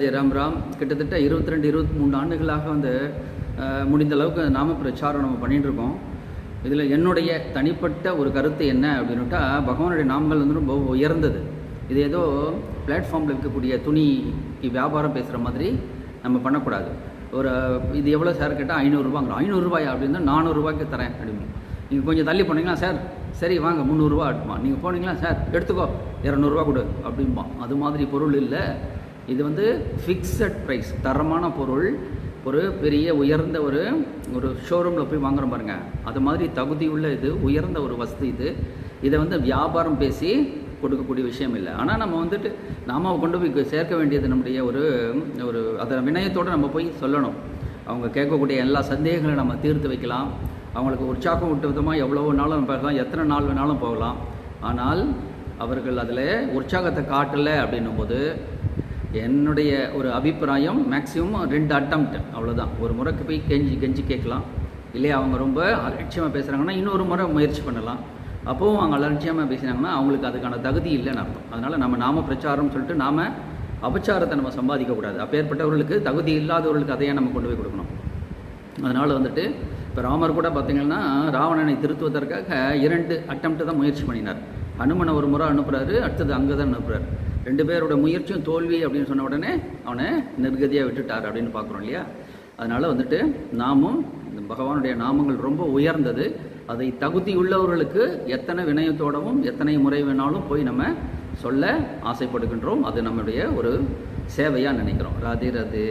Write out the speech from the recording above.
அஜய் ராம் ராம். கிட்டத்தட்ட இருபத்தி ரெண்டு இருபத்தி மூணு ஆண்டுகளாக வந்து முடிந்த அளவுக்கு நாம பிரச்சாரம் நம்ம பண்ணிட்டு இதில் என்னுடைய தனிப்பட்ட ஒரு கருத்து என்ன அப்படின்னுட்டா பகவானுடைய நாமங்கள் வந்து ரொம்ப உயர்ந்தது. இது ஏதோ பிளாட்ஃபார்மில் இருக்கக்கூடிய துணி வியாபாரம் பேசுகிற மாதிரி நம்ம பண்ணக்கூடாது. ஒரு இது எவ்வளோ சார் கேட்டால் ஐநூறுரூவாங்கிறோம் ஐநூறுரூவாயா அப்படின்னு நானூறுரூவாய்க்கு தரேன் அப்படின்னு. நீங்கள் கொஞ்சம் தள்ளி போனீங்கன்னா சார் சரி வாங்க முந்நூறுரூவா ஆட்டுமா நீங்கள் போனீங்களா சார்? எடுத்துக்கோ இரநூறுவா கொடு அப்படிம்பான். அது மாதிரி பொருள் இல்லை. இது வந்து ஃபிக்ஸட் ப்ரைஸ் தரமான பொருள் ஒரு பெரிய உயர்ந்த ஒரு ஒரு ஷோரூமில் போய் வாங்குறோம் பாருங்க. அது மாதிரி தகுதி உள்ள இது உயர்ந்த ஒரு வசதி இது. இதை வந்து வியாபாரம் பேசி கொடுக்கக்கூடிய விஷயம் இல்லை. ஆனால் நம்ம வந்துட்டு நாம கொண்டு போய் சேர்க்க வேண்டியது நம்முடைய ஒரு ஒரு அதை வினயத்தோடு நம்ம போய் சொல்லணும். அவங்க கேட்கக்கூடிய எல்லா சந்தேகங்களையும் நம்ம தீர்த்து வைக்கலாம். அவங்களுக்கு உற்சாகம் விட்டு விதமாக எவ்வளவோ நாளும் நம்ம போகலாம் எத்தனை நாள் வேணாலும் போகலாம். ஆனால் அவர்கள் அதில் உற்சாகத்தை காட்டலை அப்படின்னும் போது என்னுடைய ஒரு அபிப்பிராயம் மேக்ஸிமம் ரெண்டு அட்டம்ப்ட் அவ்வளோதான் ஒரு முறைக்கு போய் கெஞ்சி கெஞ்சி கேட்கலாம். இல்லையா அவங்க ரொம்ப அலட்சியமாக பேசுகிறாங்கன்னா இன்னொரு முறை முயற்சி பண்ணலாம். அப்போவும் அவங்க அலட்சியமாக பேசினாங்கன்னா அவங்களுக்கு அதுக்கான தகுதி இல்லைன்னு அர்த்தம். அதனால் நம்ம நாம பிரச்சாரம்னு சொல்லிட்டு நாம் அபச்சாரத்தை நம்ம சம்பாதிக்கக்கூடாது அப்பேற்பட்டவர்களுக்கு தகுதி இல்லாதவர்களுக்கு அதையே நம்ம கொண்டு போய் கொடுக்கணும். அதனால் வந்துட்டு இப்போ ராமர் கூட பார்த்தீங்கன்னா ராவணனை திருத்துவதற்காக இரண்டு அட்டம்ப்ட் தான் முயற்சி பண்ணினார். ஹனுமனை ஒரு முறை அனுப்புகிறாரு அடுத்தது அங்கே தான் அனுப்புகிறார் ரெண்டு பேரோட முயற்சியும் தோல்வி அப்படின்னு சொன்ன உடனே அவனை நிர்கதியாக விட்டுட்டார் அப்படின்னு பார்க்குறோம் இல்லையா? அதனால் வந்துட்டு நாமும் இந்த பகவானுடைய நாமங்கள் ரொம்ப உயர்ந்தது. அதை தகுதி உள்ளவர்களுக்கு எத்தனை வினயத்தோடவும் எத்தனை முறை வேணாலும் போய் நம்ம சொல்ல ஆசைப்படுகின்றோம். அது நம்முடைய ஒரு சேவையாக நினைக்கிறோம். ராதே ராதே.